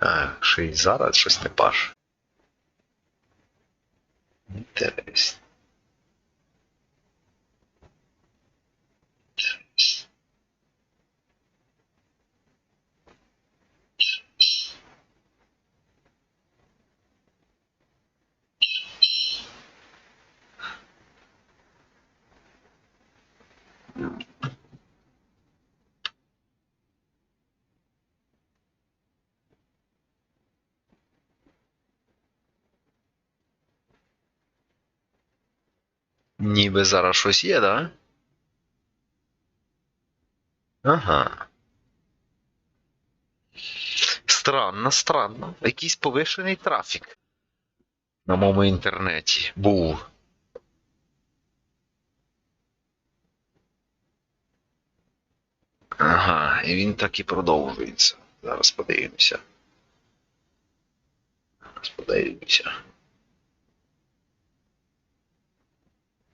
А, ще й зараз щось не паш. Інтересно. Ніби зараз щось є, да? Ага. Странно, странно. Якийсь повишений трафік. На моєму інтернеті був. Ага, і він так і продовжується. Зараз подивимося. Зараз подивимося.